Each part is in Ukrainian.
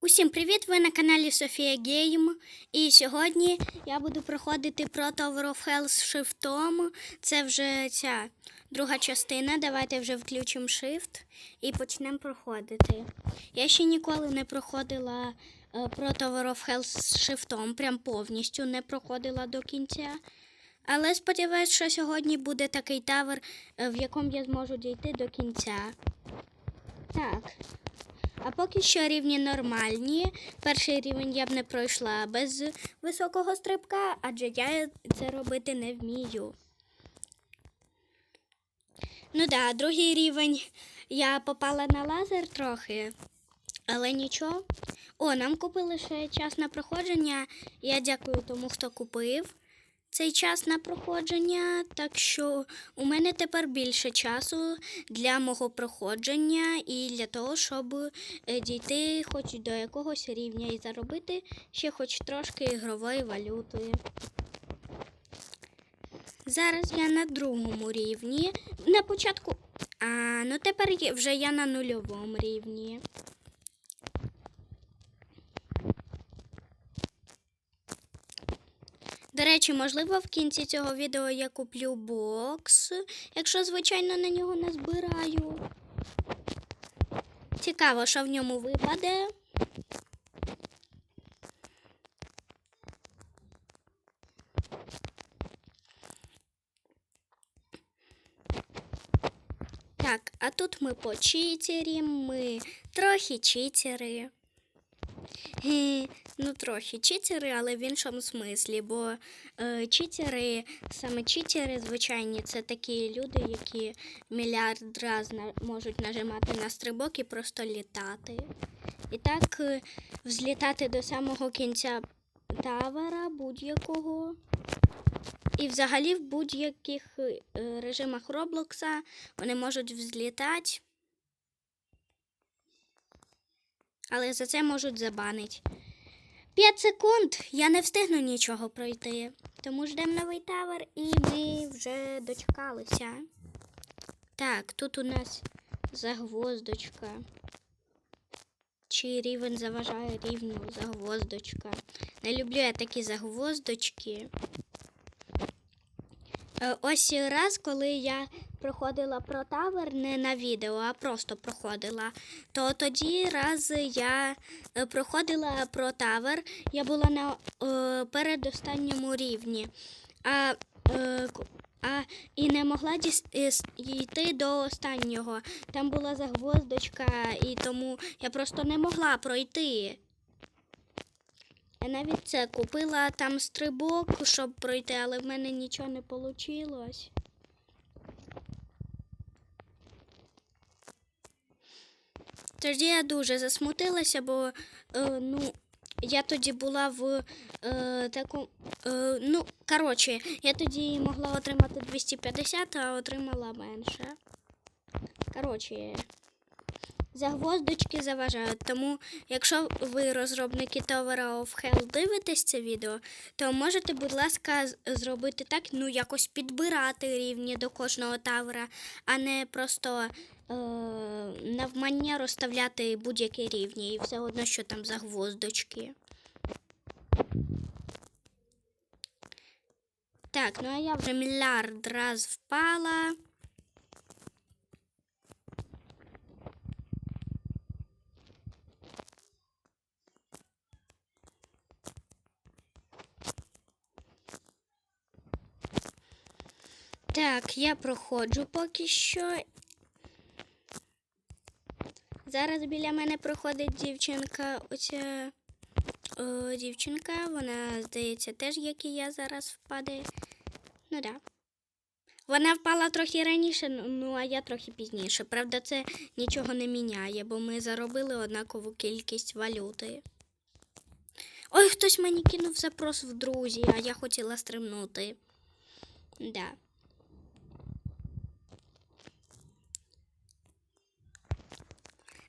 Усім привіт! Ви на каналі Софія Гейм. І сьогодні я буду проходити Pro Tower of Hell з шифтом. Це вже ця друга частина. Давайте вже включимо shift і почнемо проходити. Я ще ніколи не проходила е, Pro Tower of Hell з шифтом, прям повністю не проходила до кінця. Але сподіваюся, що сьогодні буде такий тавер, е, в якому я зможу дійти до кінця. Так. А поки що рівні нормальні. Перший рівень я б не пройшла без високого стрибка, адже я це робити не вмію. Ну да, другий рівень я попала на лазер трохи, але нічого. О, нам купили ще час на проходження. Я дякую тому, хто купив цей час на проходження. Так що у мене тепер більше часу для мого проходження і для того, щоб е, дійти хоч до якогось рівня і заробити ще хоч трошки ігрової валюти. Зараз я на другому рівні. На початку. А, ну тепер вже я на нульовому рівні. Речі, можливо, в кінці цього відео я куплю бокс, якщо, звичайно, на нього не збираю. Цікаво, що в ньому випаде. Так, а тут ми по читері, ми трохи читери. Ну, трохи читери, але в іншому смислі, бо е, читери, саме читери, звичайні, це такі люди, які мільярд раз на, можуть нажимати на стрибок і просто літати. І так е, взлітати до самого кінця тавера будь-якого. І взагалі в будь-яких е, режимах Роблокса вони можуть взлітати. Але за це можуть забанити. 5 секунд я не встигну нічого пройти. Тому ждемо новий тавер і ми вже дочекалися. Так, тут у нас загвоздочка. Чи рівень заважає рівню загвоздочка. Не люблю я такі загвоздочки. Е, Ось раз, коли я проходила про тавер не на відео, а просто проходила, то тоді раз я е, проходила про тавер, я була на е, передостанньому рівні. А, а і не могла діс, е, йти до останнього. Там була загвоздочка, і тому я просто не могла пройти. Я навіть це купила там стрибок, щоб пройти, але в мене нічого не вийшло. Тоді я дуже засмутилася, бо е, ну, я тоді була в е, таку. Е, ну, коротше, я тоді могла отримати 250, а отримала менше. Коротше, загвоздочки заважають. Тому, якщо ви розробники Tower of Hell дивитесь це відео, то можете, будь ласка, зробити так, ну якось підбирати рівні до кожного тавера, а не просто е, навмання розставляти будь-які рівні і все одно, що там загвоздочки. Так, ну а я вже мільярд раз впала. Так, я проходжу поки що. Зараз біля мене проходить дівчинка. Оця о, дівчинка, вона, здається, теж, як і я зараз впаде. Ну да. Вона впала трохи раніше, ну ну, а я трохи пізніше. Правда, це нічого не міняє, бо ми заробили однакову кількість валюти. Ой, хтось мені кинув запрос в друзі, а я хотіла стрибнути. Да.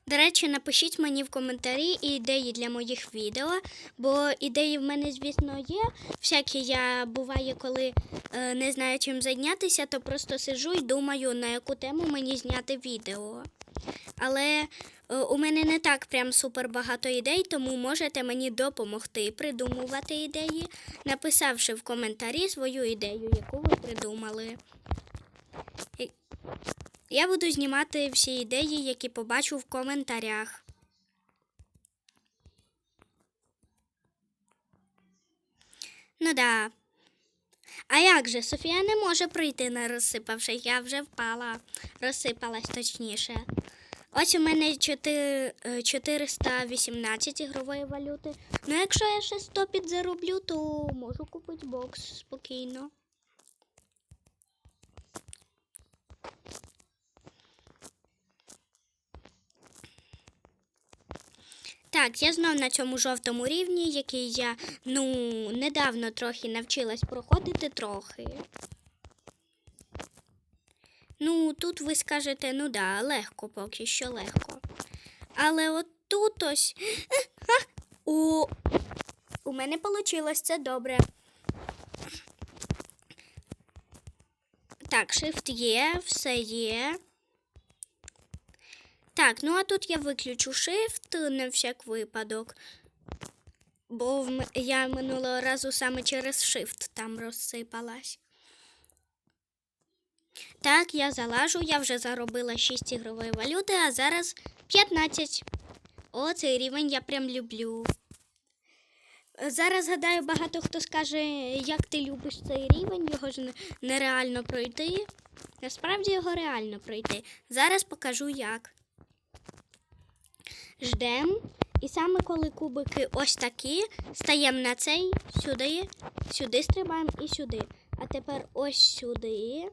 До речі, напишіть мені в коментарі ідеї для моїх відео, бо ідеї в мене, звісно, є. Всякі я буває, коли е, не знаю чим зайнятися, то просто сиджу і думаю, на яку тему мені зняти відео. Але Е, У мене не так прям супер багато ідей, тому можете мені допомогти придумувати ідеї, написавши в коментарі свою ідею, яку ви придумали. Я буду знімати всі ідеї, які побачу в коментарях. Ну да. А як же Софія не може пройти, не розсипавши, я вже впала, розсипалась точніше. Ось у мене 4, е, 418 ігрової валюти. Ну, якщо я ще 100 підзароблю, то можу купити бокс спокійно. Так, я знов на цьому жовтому рівні, який я ну недавно трохи навчилась проходити трохи. Ну, тут ви скажете, ну да, легко поки що легко. Але от тут ось. О, у мене вийшло це добре. Так, shift є, все є. Так, ну а тут я виключу shift на всяк випадок. Бо я минулого разу саме через shift там розсипалась. Так, я залажу, я вже заробила 6 ігрової валюти, а зараз 15. О, цей рівень я прям люблю. Зараз гадаю, багато хто скаже, як ти любиш цей рівень, його ж нереально пройти. Насправді його реально пройти. Зараз покажу як. Ждем. І саме коли кубики ось такі, стаємо на цей, сюди, сюди стрибаємо і сюди. А тепер ось сюди.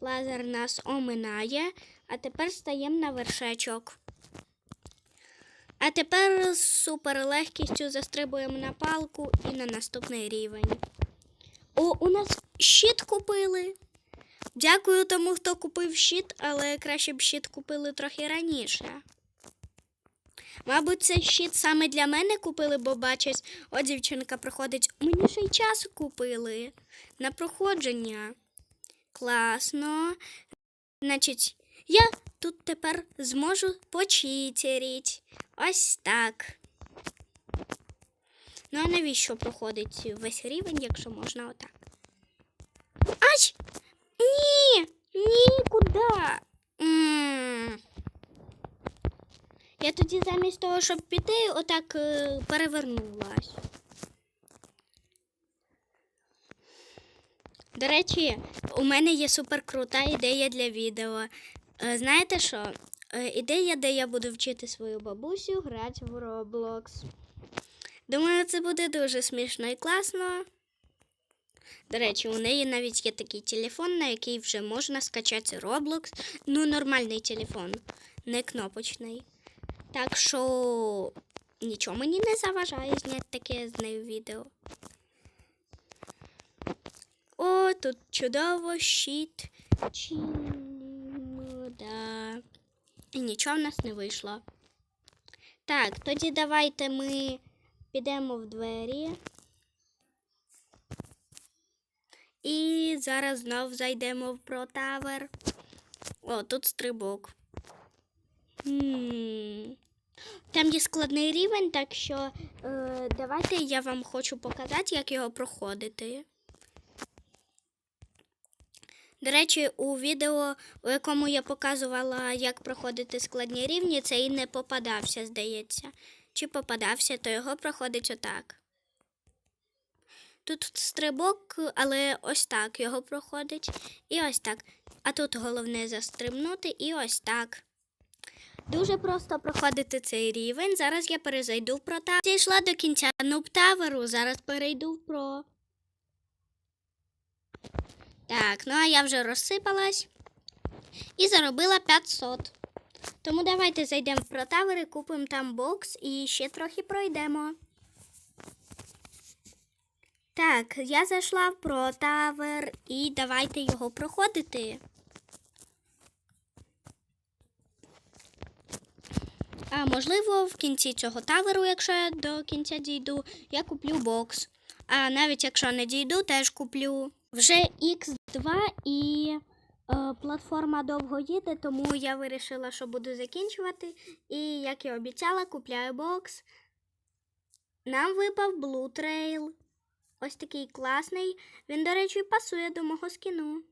Лазер нас оминає, а тепер стаємо на вершечок. А тепер з суперлегкістю застрибуємо на палку і на наступний рівень. О, у нас щит купили. Дякую тому, хто купив щит, але краще б щит купили трохи раніше. Мабуть, цей щит саме для мене купили, бо бачать, о, дівчинка проходить. Мені ще й час купили на проходження. Класно. Значить, я тут тепер зможу почитеріть. Ось так. Ну, а навіщо проходить весь рівень, якщо можна отак? Ай! Ні! Ні, куди? Я тоді замість того, щоб піти, отак е, перевернулась. До речі, у мене є суперкрута ідея для відео. Е, Знаєте що? Е, Ідея, де я буду вчити свою бабусю грати в Roblox. Думаю, це буде дуже смішно і класно. До речі, у неї навіть є такий телефон, на який вже можна скачати Roblox. Ну, нормальний телефон, не кнопочний. Так що нічого мені не заважає зняти таке з нею відео. О, тут чудово щит. Да. І нічого в нас не вийшло. Так, тоді давайте ми підемо в двері. І зараз знов зайдемо в протавер. О, тут стрибок. Там є складний рівень, так що е, давайте я вам хочу показати, як його проходити. До речі, у відео, у якому я показувала, як проходити складні рівні, цей не попадався, здається. Чи попадався, то його проходить отак. Тут стрибок, але ось так його проходить. І ось так. А тут головне застрибнути і ось так. Дуже просто проходити цей рівень. Зараз я перезайду в про та. Дійшла до кінця нубтаверу, зараз перейду в про. Так, ну а я вже розсипалась і заробила 500. Тому давайте зайдемо в протавери, купимо там бокс і ще трохи пройдемо. Так, я зайшла в протавер і давайте його проходити. А можливо, в кінці цього таверу, якщо я до кінця дійду, я куплю бокс. А навіть якщо не дійду, теж куплю. Вже Х2 і Е, Платформа довго їде, тому я вирішила, що буду закінчувати. І, як і обіцяла, купляю бокс. Нам випав Blue Trail. Ось такий класний. Він, до речі, пасує до мого скіну.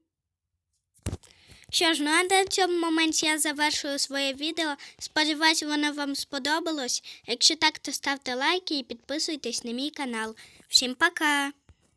Що ж, ну а на цьому моменті я завершую своє відео. Сподіваюсь, воно вам сподобалось. Якщо так, то ставте лайки і підписуйтесь на мій канал. Всім пока!